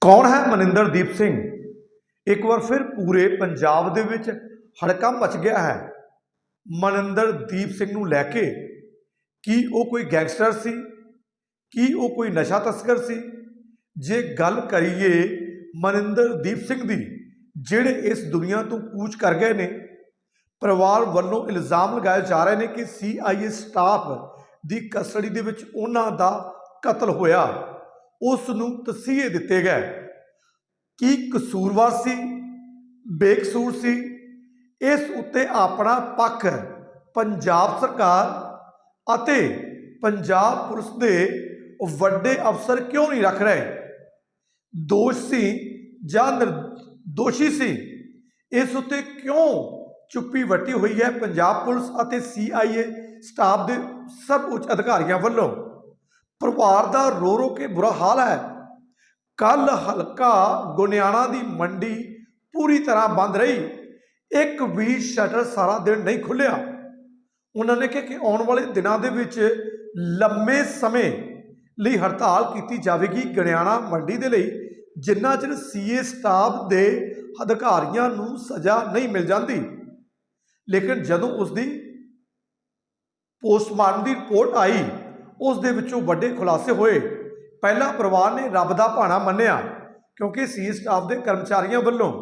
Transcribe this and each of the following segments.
ਕੌਣ ਹੈ ਮਨਿੰਦਰਦੀਪ ਸਿੰਘ? ਇੱਕ ਵਾਰ ਫਿਰ ਪੂਰੇ ਪੰਜਾਬ ਦੇ ਵਿੱਚ ਹੜਕਾ ਮਚ ਗਿਆ ਹੈ। ਮਨਿੰਦਰਦੀਪ ਸਿੰਘ ਨੂੰ ਲੈ ਕੇ ਕੀ ਉਹ ਕੋਈ ਗੈਂਗਸਟਰ ਸੀ? ਕੀ ਉਹ ਕੋਈ ਨਸ਼ਾ ਤਸਕਰ ਸੀ? ਜੇ ਗੱਲ ਕਰੀਏ ਮਨਿੰਦਰਦੀਪ ਸਿੰਘ ਦੀ, ਜਿਹੜੇ ਇਸ ਦੁਨੀਆ ਤੋਂ ਕੂਚ ਕਰ ਗਏ ਨੇ, ਪਰਿਵਾਰ ਵੱਲੋਂ ਇਲਜ਼ਾਮ ਲਗਾਏ ਜਾ ਰਹੇ ਨੇ ਕਿ ਸੀਆਈਏ ਸਟਾਫ ਦੀ ਕਸਟਡੀ ਦੇ ਵਿੱਚ ਉਹਨਾਂ ਦਾ ਕਤਲ ਹੋਇਆ। ਉਸ ਨੂੰ ਤਸੀਹੇ ਦਿੱਤੇ ਗਏ। ਕੀ ਕਸੂਰਵਾਰ ਸੀ? ਬੇਕਸੂਰ ਸੀ। ਇਸ ਉੱਤੇ ਆਪਣਾ ਪੱਖ ਪੰਜਾਬ ਸਰਕਾਰ ਅਤੇ ਪੰਜਾਬ ਪੁਲਿਸ ਦੇ ਵੱਡੇ ਅਫਸਰ ਕਿਉਂ ਨਹੀਂ ਰੱਖ ਰਹੇ? ਦੋਸ਼ ਸੀ ਜਾਂ ਦੋਸ਼ੀ ਸੀ? ਇਸ ਉੱਤੇ ਕਿਉਂ ਚੁੱਪੀ ਵੱਟੀ ਹੋਈ ਹੈ? ਪੰਜਾਬ ਪੁਲਿਸ ਅਤੇ ਸੀਆਈਏ ਸਟਾਫ ਦੇ ਸਭ ਉੱਚ ਅਧਿਕਾਰੀਆਂ ਵੱਲੋਂ ਪਰਿਵਾਰ ਦਾ ਰੋ ਰੋ ਕੇ ਬੁਰਾ ਹਾਲ ਹੈ। ਕੱਲ ਹਲਕਾ ਗੁਨਿਆਣਾ ਦੀ ਮੰਡੀ ਪੂਰੀ ਤਰ੍ਹਾਂ ਬੰਦ ਰਹੀ। ਇੱਕ ਵੀ ਸ਼ਟਰ ਸਾਰਾ ਦਿਨ ਨਹੀਂ ਖੁੱਲਿਆ ਉਹਨਾਂ ਨੇ ਕਿਹਾ ਕਿ ਆਉਣ ਵਾਲੇ ਦਿਨਾਂ ਦੇ ਵਿੱਚ ਲੰਮੇ ਸਮੇਂ ਲਈ ਹੜਤਾਲ ਕੀਤੀ ਜਾਵੇਗੀ ਗਣਿਆਣਾ ਮੰਡੀ ਦੇ ਲਈ, ਜਿੰਨਾ ਚਿਰ ਸੀਏ ਸਟਾਫ ਦੇ ਅਧਿਕਾਰੀਆਂ ਨੂੰ ਸਜ਼ਾ ਨਹੀਂ ਮਿਲ ਜਾਂਦੀ। ਲੇਕਿਨ ਜਦੋਂ ਉਸ ਦੀ ਪੋਸਟਮਾਰਟਮ ਦੀ ਰਿਪੋਰਟ ਆਈ ਉਸ ਦੇ ਵਿੱਚੋਂ ਵੱਡੇ ਖੁਲਾਸੇ ਹੋਏ। ਪਹਿਲਾ ਪਰਿਵਾਰ ਨੇ ਰੱਬ ਦਾ ਭਾਣਾ ਮੰਨਿਆ, ਕਿਉਂਕਿ ਸੀ ਸਟਾਫ ਦੇ ਕਰਮਚਾਰੀਆਂ ਵੱਲੋਂ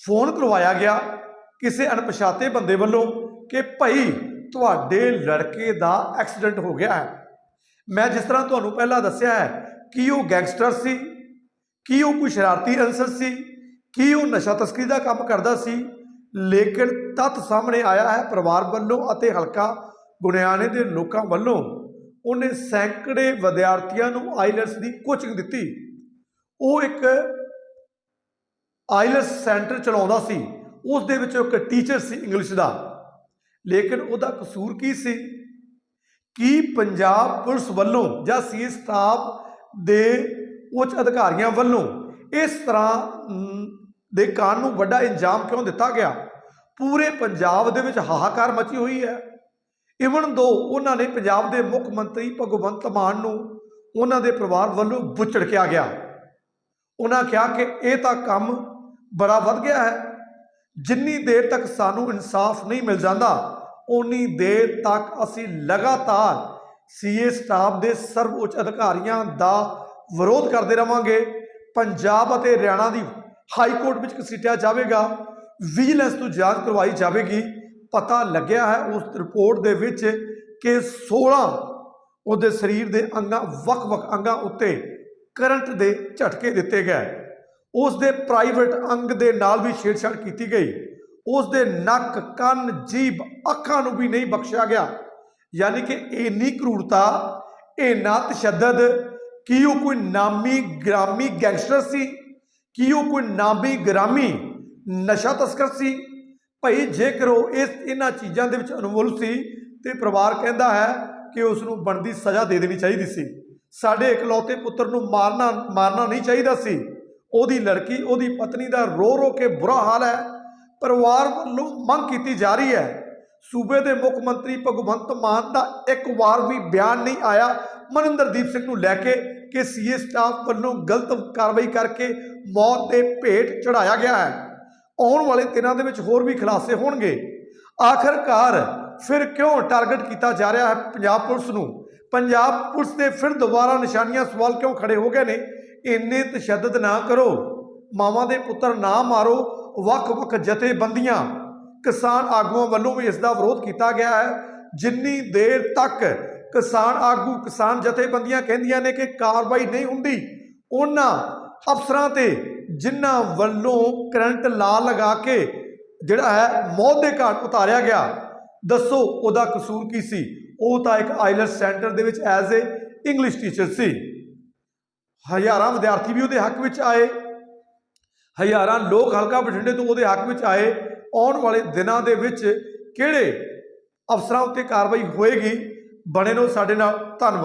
ਫੋਨ ਕਰਵਾਇਆ ਗਿਆ ਕਿਸੇ ਅਣਪਛਾਤੇ ਬੰਦੇ ਵੱਲੋਂ ਕਿ ਭਾਈ ਤੁਹਾਡੇ ਲੜਕੇ ਦਾ ਐਕਸੀਡੈਂਟ ਹੋ ਗਿਆ ਹੈ। ਮੈਂ ਜਿਸ ਤਰ੍ਹਾਂ ਤੁਹਾਨੂੰ ਪਹਿਲਾਂ ਦੱਸਿਆ ਹੈ, ਕਿ ਉਹ ਗੈਂਗਸਟਰ ਸੀ, ਕੀ ਉਹ ਕੋਈ ਸ਼ਰਾਰਤੀ ਅਨਸਰ ਸੀ, ਕੀ ਉਹ ਨਸ਼ਾ ਤਸਕਰੀ ਦਾ ਕੰਮ ਕਰਦਾ ਸੀ, ਲੇਕਿਨ ਤੱਥ ਸਾਹਮਣੇ ਆਇਆ ਹੈ ਪਰਿਵਾਰ ਵੱਲੋਂ ਅਤੇ ਹਲਕਾ ਗੁਣਿਆਣੇ ਦੇ ਲੋਕਾਂ ਵੱਲੋਂ ਉਹਨੇ ਸੈਂਕੜੇ ਵਿਦਿਆਰਥੀਆਂ ਨੂੰ ਆਈਲੈਟਸ ਦੀ ਕੋਚਿੰਗ ਦਿੱਤੀ। ਉਹ ਇੱਕ ਆਈਲੈਟਸ ਸੈਂਟਰ ਚਲਾਉਂਦਾ ਸੀ। ਉਸ ਦੇ ਵਿੱਚ ਇੱਕ ਟੀਚਰ ਸੀ ਇੰਗਲਿਸ਼ ਦਾ। ਲੇਕਿਨ ਉਹਦਾ ਕਸੂਰ ਕੀ ਸੀ? ਕਿ ਪੰਜਾਬ ਪੁਲਿਸ ਵੱਲੋਂ ਜਾਂ ਸੀ ਸਟਾਫ ਦੇ ਉੱਚ ਅਧਿਕਾਰੀਆਂ ਵੱਲੋਂ ਇਸ ਤਰ੍ਹਾਂ ਦੇ ਕਾਰਨ ਨੂੰ ਵੱਡਾ ਇੰਜਾਮ ਕਿਉਂ ਦਿੱਤਾ ਗਿਆ? ਪੂਰੇ ਪੰਜਾਬ ਦੇ ਵਿੱਚ ਹਾਹਾਕਾਰ ਮਚੀ ਹੋਈ ਹੈ। ਇਵਨ ਦੋ ਉਹਨਾਂ ਨੇ ਪੰਜਾਬ ਦੇ ਮੁੱਖ ਮੰਤਰੀ ਭਗਵੰਤ ਮਾਨ ਨੂੰ ਉਹਨਾਂ ਦੇ ਪਰਿਵਾਰ ਵੱਲੋਂ ਬੁੱਚੜ ਕਿਹਾ ਗਿਆ। ਉਹਨਾਂ ਕਿਹਾ ਕਿ ਇਹ ਤਾਂ ਕੰਮ ਬੜਾ ਵੱਧ ਗਿਆ ਹੈ। ਜਿੰਨੀ ਦੇਰ ਤੱਕ ਸਾਨੂੰ ਇਨਸਾਫ ਨਹੀਂ ਮਿਲ ਜਾਂਦਾ ਉਨੀ ਦੇਰ ਤੱਕ ਅਸੀਂ ਲਗਾਤਾਰ ਸੀਏ ਸਟਾਫ ਦੇ ਸਰਵਉੱਚ ਅਧਿਕਾਰੀਆਂ ਦਾ ਵਿਰੋਧ ਕਰਦੇ ਰਵਾਂਗੇ। ਪੰਜਾਬ ਅਤੇ ਹਰਿਆਣਾ ਦੀ ਹਾਈ ਕੋਰਟ ਵਿੱਚ ਘਸੀਟਿਆ ਜਾਵੇਗਾ, ਵਿਜੀਲੈਂਸ ਤੋਂ ਜਾਂਚ ਕਰਵਾਈ ਜਾਵੇਗੀ। ਪਤਾ ਲੱਗਿਆ ਹੈ ਉਸ ਰਿਪੋਰਟ ਦੇ ਵਿੱਚ ਕਿ 16 ਉਹਦੇ ਸਰੀਰ ਦੇ ਅੰਗਾਂ ਵੱਖ-ਵੱਖ ਅੰਗਾਂ ਉੱਤੇ ਕਰੰਟ ਦੇ ਝਟਕੇ ਦਿੱਤੇ ਗਏ। ਉਸ ਦੇ ਪ੍ਰਾਈਵੇਟ ਅੰਗ ਦੇ ਨਾਲ ਵੀ ਛੇੜਛਾੜ ਕੀਤੀ ਗਈ। ਉਸ ਦੇ ਨੱਕ, ਕੰਨ, ਜੀਭ, ਅੱਖਾਂ ਨੂੰ ਵੀ ਨਹੀਂ ਬਖਸ਼ਿਆ ਗਿਆ। ਯਾਨੀ ਕਿ ਇੰਨੀ ਕਰੂਰਤਾ, ਇੰਨਾ ਤਸ਼ੱਦਦ, ਕੀ ਉਹ ਕੋਈ ਨਾਮੀ ਗ੍ਰਾਮੀ ਗੈਂਗਸਟਰ ਸੀ? ਕੀ ਉਹ ਕੋਈ ਨਾਮੀ ਗ੍ਰਾਮੀ ਨਸ਼ਾ ਤਸਕਰ ਸੀ? ਭਾਈ ਜੇਕਰ ਉਹ ਇਸ ਇਹਨਾਂ ਚੀਜ਼ਾਂ ਦੇ ਵਿੱਚ ਅਨਮੋਲ ਸੀ ਤੇ ਪਰਿਵਾਰ ਕਹਿੰਦਾ ਹੈ ਕਿ ਉਸ ਨੂੰ ਬਣਦੀ ਸਜ਼ਾ ਦੇ ਦੇਣੀ ਚਾਹੀਦੀ ਸੀ। ਸਾਡੇ ਇਕਲੌਤੇ ਪੁੱਤਰ ਨੂੰ ਮਾਰਨਾ ਮਾਰਨਾ ਨਹੀਂ ਚਾਹੀਦਾ ਸੀ। ਉਹਦੀ ਲੜਕੀ, ਉਹਦੀ ਪਤਨੀ ਦਾ ਰੋ ਰੋ ਕੇ ਬੁਰਾ ਹਾਲ ਹੈ। ਪਰਿਵਾਰ ਵੱਲੋਂ ਮੰਗ ਕੀਤੀ ਜਾ ਰਹੀ ਹੈ। ਸੂਬੇ ਦੇ ਮੁੱਖ ਮੰਤਰੀ ਭਗਵੰਤ ਮਾਨ ਦਾ ਇੱਕ ਵਾਰ ਵੀ ਬਿਆਨ ਨਹੀਂ ਆਇਆ। ਮਨਿੰਦਰਦੀਪ ਸਿੰਘ ਨੂੰ ਲੈ ਕੇ ਕਿ ਸੀਏ ਸਟਾਫ ਵੱਲੋਂ ਗਲਤ ਕਾਰਵਾਈ ਕਰਕੇ ਮੌਤ ਦੇ ਭੇਟ ਚੜਾਇਆ ਗਿਆ ਹੈ। ਆਉਣ ਵਾਲੇ ਦਿਨਾਂ ਦੇ ਵਿੱਚ ਹੋਰ ਵੀ ਖੁਲਾਸੇ ਹੋਣਗੇ। ਆਖਰਕਾਰ ਫਿਰ ਕਿਉਂ ਟਾਰਗੇਟ ਕੀਤਾ ਜਾ ਰਿਹਾ ਹੈ ਪੰਜਾਬ ਪੁਲਿਸ ਨੂੰ? ਪੰਜਾਬ ਪੁਲਿਸ ਦੇ ਫਿਰ ਦੁਬਾਰਾ ਨਿਸ਼ਾਨੀਆਂ ਸਵਾਲ ਕਿਉਂ ਖੜੇ ਹੋ ਗਏ ਨੇ? ਇੰਨੇ ਤਸ਼ੱਦਦ ਨਾ ਕਰੋ। ਮਾਵਾਂ ਦੇ ਪੁੱਤਰ ਨਾ ਮਾਰੋ। ਵੱਖ-ਵੱਖ ਜਥੇਬੰਦੀਆਂ। ਕਿਸਾਨ ਆਗੂਆਂ ਵੱਲੋਂ ਵੀ ਇਸ ਦਾ ਵਿਰੋਧ ਕੀਤਾ ਗਿਆ ਹੈ। ਜਿੰਨੀ ਦੇਰ ਤੱਕ ਕਿਸਾਨ ਆਗੂ, ਕਿਸਾਨ ਜਥੇਬੰਦੀਆਂ ਕਹਿੰਦੀਆਂ ਨੇ ਕਿ ਕਾਰਵਾਈ ਨਹੀਂ ਹੁੰਦੀ, ਉਹਨਾਂ ਅਫਸਰਾਂ ਤੇ ਜਿਨ੍ਹਾਂ ਵੱਲੋਂ ਕਰੰਟ ਲਾ ਲਗਾ ਕੇ ਜਿਹੜਾ ਹੈ ਮੌਤ ਦੇ ਘਾਟ ਉਤਾਰਿਆ ਗਿਆ। ਦੱਸੋ ਉਹਦਾ ਕਸੂਰ ਕੀ ਸੀ? ਉਹ ਤਾਂ ਇੱਕ ਆਈਲੈਟਸ ਸੈਂਟਰ ਦੇ ਵਿੱਚ ਐਜ਼ ਏ ਇੰਗਲਿਸ਼ ਟੀਚਰ ਸੀ। ਹਜ਼ਾਰਾਂ ਵਿਦਿਆਰਥੀ ਵੀ ਉਹਦੇ ਹੱਕ ਵਿੱਚ ਆਏ। ਹਜ਼ਾਰਾਂ ਲੋਕ ਹਲਕਾ ਬਠਿੰਡੇ ਤੋਂ ਉਹਦੇ ਹੱਕ ਵਿੱਚ ਆਏ। ਆਉਣ ਵਾਲੇ ਦਿਨਾਂ ਦੇ ਵਿੱਚ ਕਿਹੜੇ ਅਫਸਰਾਂ ਉੱਤੇ ਕਾਰਵਾਈ ਹੋਏਗੀ? ਬਣੇ ਰਹੋ ਸਾਡੇ ਨਾਲ। ਧੰਨਵਾਦ।